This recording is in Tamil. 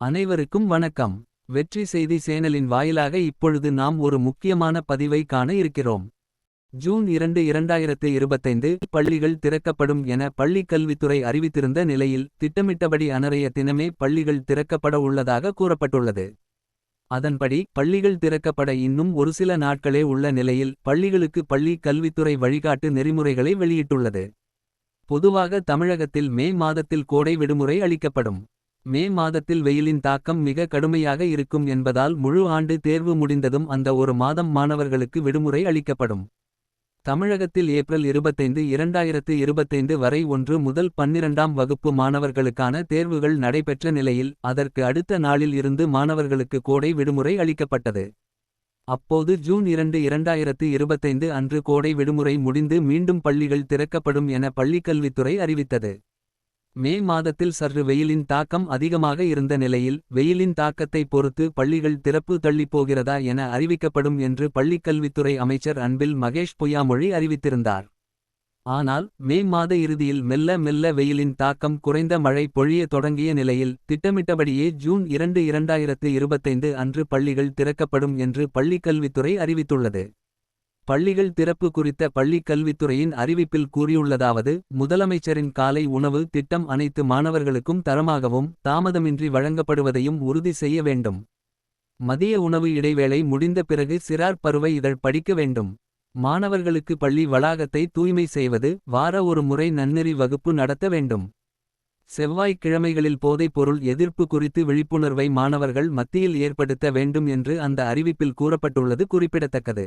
அனைவருக்கும் வணக்கம். வெற்றி செய்தி சேனலின் வாயிலாக இப்பொழுது நாம் ஒரு முக்கியமான பதிவை காண இருக்கிறோம். ஜூன் இரண்டு இரண்டாயிரத்து இருபத்தைந்து பள்ளிகள் திறக்கப்படும் என பள்ளிக் கல்வித்துறை அறிவித்திருந்த நிலையில் திட்டமிட்டபடி அனறைய தினமே பள்ளிகள் திறக்கப்பட உள்ளதாக கூறப்பட்டுள்ளது. அதன்படி பள்ளிகள் திறக்கப்பட இன்னும் ஒரு சில நாட்களே உள்ள நிலையில் பள்ளிகளுக்கு பள்ளி கல்வித்துறை வழிகாட்டு நெறிமுறைகளை வெளியிட்டுள்ளது. பொதுவாக தமிழகத்தில் மே மாதத்தில் கோடை விடுமுறை அளிக்கப்படும். மே மாதத்தில் வெயிலின் தாக்கம் மிக கடுமையாக இருக்கும் என்பதால் முழு ஆண்டு தேர்வு முடிந்ததும் அந்த ஒரு மாதம் மாணவர்களுக்கு விடுமுறை அளிக்கப்படும். தமிழகத்தில் ஏப்ரல் இருபத்தைந்து இரண்டாயிரத்து இருபத்தைந்து வரை ஒன்று முதல் பன்னிரண்டாம் வகுப்பு மாணவர்களுக்கான தேர்வுகள் நடைபெற்ற நிலையில் அதற்கு அடுத்த நாளில் இருந்து மாணவர்களுக்கு கோடை விடுமுறை அளிக்கப்பட்டது. அப்போது ஜூன் இரண்டு இரண்டாயிரத்து இருபத்தைந்து அன்று கோடை விடுமுறை முடிந்து மீண்டும் பள்ளிகள் திறக்கப்படும் என பள்ளிக்கல்வித்துறை அறிவித்தது. மே மாதத்தில் சற்று வெயிலின் தாக்கம் அதிகமாக இருந்த நிலையில் வெயிலின் தாக்கத்தை பொறுத்து பள்ளிகள் திறப்பு தள்ளிப்போகிறதா என அறிவிக்கப்படும் என்று பள்ளிக்கல்வித்துறை அமைச்சர் அன்பில் மகேஷ் பொய்யாமொழி அறிவித்திருந்தார். ஆனால் மே மாத இறுதியில் மெல்ல மெல்ல வெயிலின் தாக்கம் குறைந்த மழை பொழிய தொடங்கிய நிலையில் திட்டமிட்டபடியே ஜூன் இரண்டு இரண்டாயிரத்து இருபத்தைந்து அன்று பள்ளிகள் திறக்கப்படும் என்று பள்ளிக்கல்வித்துறை அறிவித்துள்ளது. பள்ளிகள் திறப்பு குறித்த பள்ளிக் கல்வித்துறையின் அறிவிப்பில் கூறியுள்ளதாவது முதலமைச்சரின் காலை உணவு திட்டம் அனைத்து மாணவர்களுக்கும் தரமாகவும் தாமதமின்றி வழங்கப்படுவதையும் உறுதி செய்ய வேண்டும். மதிய உணவு இடைவேளை முடிந்த பிறகு சிறார் பருவ இதழ் படிக்க வேண்டும். மாணவர்களுக்கு பள்ளி வளாகத்தை தூய்மை செய்வது வார ஒரு முறை நன்னெறி வகுப்பு நடத்த வேண்டும். செவ்வாய்க்கிழமைகளில் போதைப் பொருள் எதிர்ப்பு குறித்து விழிப்புணர்வை மாணவர்கள் மத்தியில் ஏற்படுத்த வேண்டும் என்று அந்த அறிவிப்பில் கூறப்பட்டுள்ளது குறிப்பிடத்தக்கது.